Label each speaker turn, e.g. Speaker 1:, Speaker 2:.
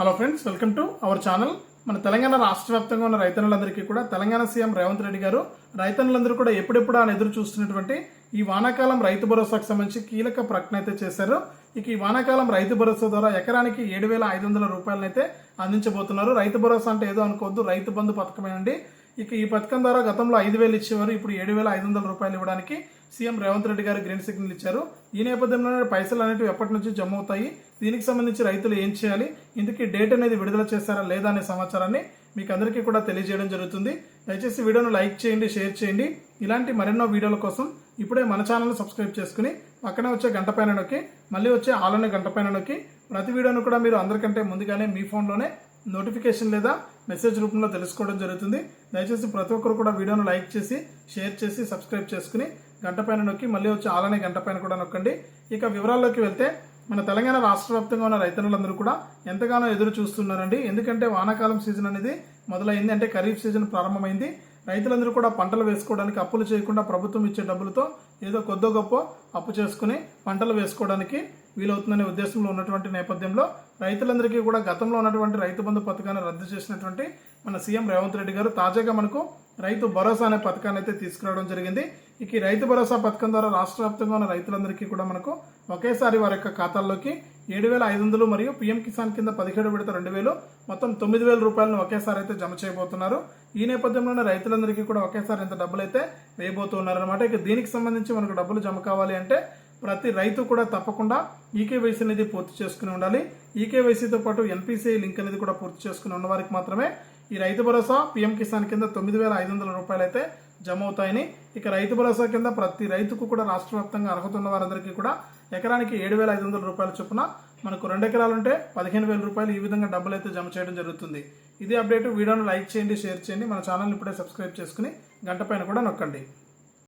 Speaker 1: Hello friends welcome to our channel మన తెలంగాణ రాష్ట్ర వ్యాప్తంగా ఉన్న రైతన్నులందరికీ కూడా తెలంగాణ సీఎం రేవంత్ రెడ్డి గారు రైతన్నులందరూ కూడా ఎప్పుడెప్పుడు ఆయన ఎదురు చూస్తున్నటువంటి ఈ వానాకాలం రైతు భరోసాకు సంబంధించి కీలక ప్రకటన అయితే చేశారు. ఇక ఈ వానాకాలం రైతు భరోసా ద్వారా ఎకరానికి ఏడు వేల ఐదు వందల రూపాయలనైతే అందించబోతున్నారు. రైతు భరోసా అంటే ఏదో అనుకోవద్దు రైతు బంధు పథకమేనండి. ఇక ఈ పథకం ద్వారా గతంలో ఐదు వేలు ఇచ్చేవారు ఇప్పుడు ఏడు వేల ఐదు వందల రూపాయలు ఇవ్వడానికి సీఎం రేవంత్ రెడ్డి గారు గ్రీన్ సిగ్నల్ ఇచ్చారు. ఈ నేపథ్యంలోనే పైసలు అనేవి ఎప్పటి నుంచి జమ అవుతాయి. దీనికి సంబంధించి రైతులు ఏం చేయాలి? ఇందుకే డేట్ అనేది విడుదల చేస్తారా లేదా అనే సమాచారాన్ని మీకు అందరికీ కూడా తెలియజేయడం జరుగుతుంది. దయచేసి వీడియోను లైక్ చేయండి షేర్ చేయండి. ఇలాంటి మరెన్నో వీడియోల కోసం ఇప్పుడే మన ఛానల్ని సబ్స్క్రైబ్ చేసుకుని పక్కనే వచ్చే గంట పైన నొక్కి మళ్ళీ వచ్చే ఆలనే గంట పైన నొక్కి. ప్రతి వీడియోను కూడా మీరు అందరికంటే ముందుగానే మీ ఫోన్లోనే నోటిఫికేషన్ లేదా మెసేజ్ రూపంలో తెలుసుకోవడం జరుగుతుంది. దయచేసి ప్రతి ఒక్కరు కూడా వీడియోను లైక్ చేసి షేర్ చేసి సబ్స్క్రైబ్ చేసుకుని గంట పైన నొక్కి మళ్ళీ వచ్చి ఆలనే గంట పైన కూడా నొక్కండి. ఇక వివరాల్లోకి వెళ్తే మన తెలంగాణ రాష్ట్ర వ్యాప్తంగా ఉన్న రైతన్నులందరూ కూడా ఎంతగానో ఎదురు చూస్తున్నారండి. ఎందుకంటే వానాకాలం సీజన్ అనేది మొదలైంది. అంటే ఖరీఫ్ సీజన్ ప్రారంభమైంది. రైతులందరూ కూడా పంటలు వేసుకోవడానికి అప్పులు చేయకుండా ప్రభుత్వం ఇచ్చే డబ్బులతో ఏదో కొద్దో గొప్ప అప్పు చేసుకుని పంటలు వేసుకోవడానికి వీలవుతుందనే ఉద్దేశంలో ఉన్నటువంటి నేపథ్యంలో రైతులందరికీ కూడా గతంలో ఉన్నటువంటి రైతు బంధు పథకాన్ని రద్దు చేసినటువంటి మన సీఎం రేవంత్ రెడ్డి గారు తాజాగా మనకు రైతు భరోసా అనే పథకాన్ని అయితే తీసుకురావడం జరిగింది. ఇక ఈ రైతు భరోసా పథకం ద్వారా రాష్ట్ర వ్యాప్తంగా ఉన్న రైతులందరికీ కూడా మనకు ఒకేసారి వారి యొక్క ఖాతాల్లోకి ఏడు వేల ఐదు వందలు మరియు పీఎం కిసాన్ కింద పదిహేడు విడత రెండు వేలు మొత్తం తొమ్మిది వేల రూపాయలను ఒకేసారి అయితే జమ చేయబోతున్నారు. ఈ నేపథ్యంలోనే రైతులందరికీ కూడా ఒకేసారి ఇంత డబ్బులు అయితే వేయబోతున్నారు అనమాట ఇక దీనికి సంబంధించి మనకు డబ్బులు జమ కావాలి అంటే ప్రతి రైతు కూడా తప్పకుండా ఈకేవైసీ అనేది పూర్తి చేసుకుని ఉండాలి. ఈకేవైసీతో పాటు ఎన్పిసిఐ లింక్ అనేది కూడా పూర్తి చేసుకుని ఉన్న వారికి మాత్రమే ఈ రైతు భరోసా పీఎం కిసాన్ కింద తొమ్మిది వేల ఐదు వందల రూపాయలు అయితే జమ అవుతాయని ఇక రైతు భరోసా కింద ప్రతి రైతుకు కూడా రాష్ట్ర వ్యాప్తంగా అర్హత ఉన్న వారందరికీ కూడా ఎకరానికి ఏడు వేల ఐదు వందల రూపాయల చొప్పున మనకు రెండు ఎకరాలుంటే పదిహేను వేల రూపాయలు ఈ విధంగా డబ్బులు అయితే జమ చేయడం జరుగుతుంది. ఇది అప్డేట్ వీడియోను లైక్ చేయండి షేర్ చేయండి. మన ఛానల్ని ఇప్పుడే సబ్స్క్రైబ్ చేసుకుని గంట పైన కూడా నొక్కండి.